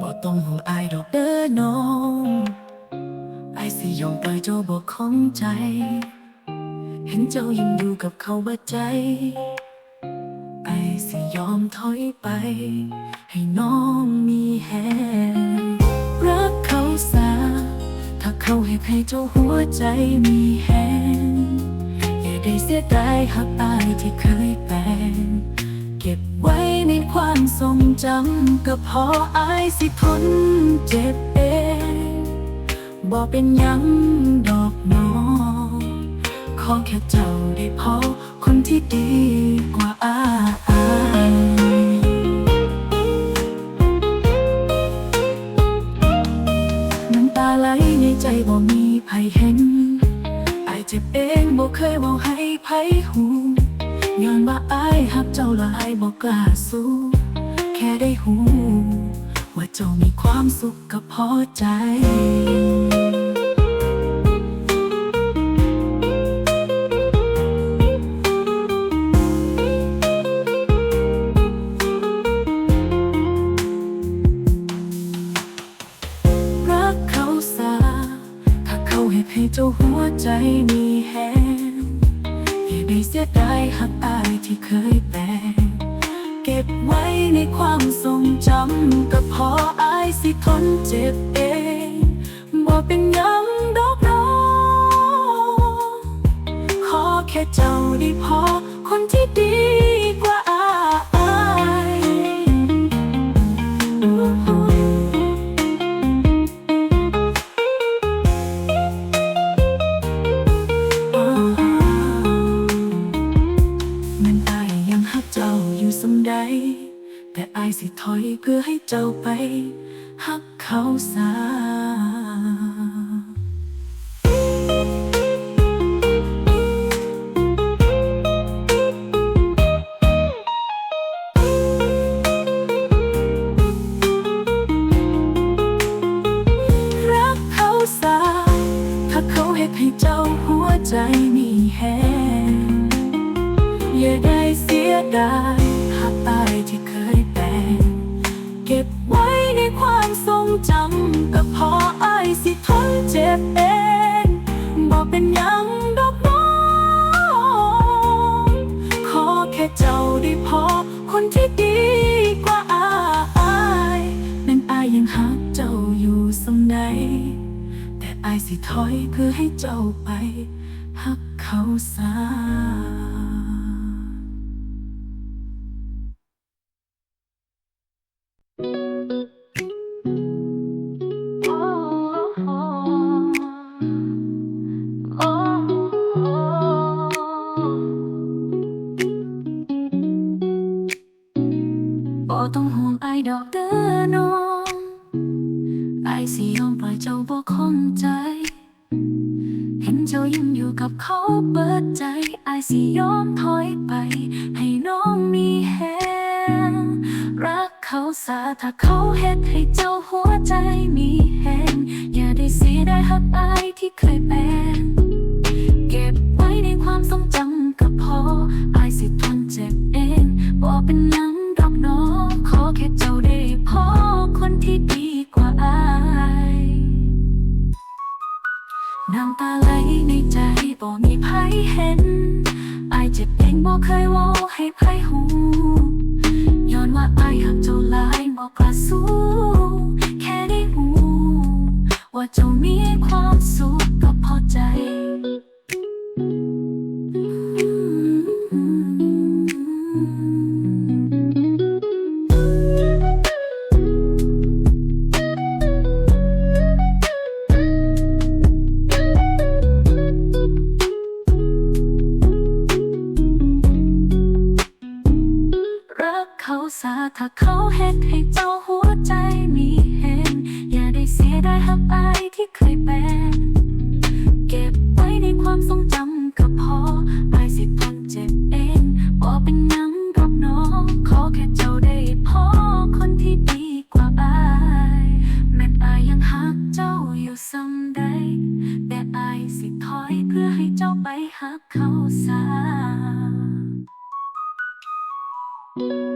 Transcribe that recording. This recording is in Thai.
บ่ต้องห่วงอดอกเด้อน้องไอสิยอมปล่อยเจ้าบอกของใจ เห็นเจ้ายังอยู่กับเขาบ่ใจ ไอสิยอมถอยไป ให้น้องมีแหงรักเขาสาถ้าเขาให้ให้เจ้าหัวใจมีแหงอย่าได้เสียดายหักตายที่เคยแป็ ในความทรงจำก็พออายสิทนเจ็บเองบอกเป็นยังดอกหนอขอแค่เจ้าได้พอคนที่ดีกว่าอายน้ำตาไหลในใจบ่มีไผเห็นอายเจ็บเองบ่เคยบอกให้ไผหู ย้อนว่าอายหักเจ้าละอายบ่กกล้าสู้ แค่ได้หู ว่าเจ้ามีความสุขก็พอใจรักเขาซะถ้าเขาให้ให้เจ้าหัวใจมีแห สียดายหักอายที่เคยแปลงเก็บไว้ในความทรงจำก็พออายสิทนเจ็บเองบ่เป็นยังดอกน้อขอแค่เจ้าได้พอคนที่ดี แต่อายสิถอยเพื่อให้เจ้าไปหักเขาซะรักเขาซะถ้าเขาให้ให้เจ้าหัวใจมีแหงอย่าได้เสียดายหากตายที่ ทรงจำก็พออายสิทนเจ็บเองบอกเป็นยังดอกน้องขอแค่เจ้าได้พอ คนที่ดีกว่าอายนั่นอายยังหักเจ้าอยู่สำใดแต่อายสิถอยเพื่อให้เจ้าไป หักเขาซะ ต้องห่วงไอดอกเด้อน้องไอสิยอมปล่อยเจ้าบ่คงใจ เห็นเจ้ายังอยู่กับเขาเปิดใจไอสิยอมถอยไป ให้น้องมีแฮงรักเขาซะถ้าเขาเฮ็ดให้เจ้าหัวใจมีแฮงอย่าได้เสียดายหักไอที่เคย น้ำตาไหลในใจบ่มีไผเห็นอายเจ็บเองบ่เคยว่าให้ไผหูย้อนว่าอายหักเจ้าหลายบ่กล้าสู้แค่ได้หูว่าเจ้ามีความสุข ถ้าเขาเห็ดให้เจ้าหัวใจมีเห็น อย่าได้เสียดายหักอายที่เคยเป็น เก็บไว้ในความทรงจำก็พออายสิพันเจ็บเองบ่เป็นยังรับน้อง ขอแค่เจ้าได้พอคนที่ดีกว่าอายแม้อายยังหักเจ้าอยู่ซ้ำใดแต่อายสิถอยเพื่อให้เจ้าไปหักเขาซะ thank you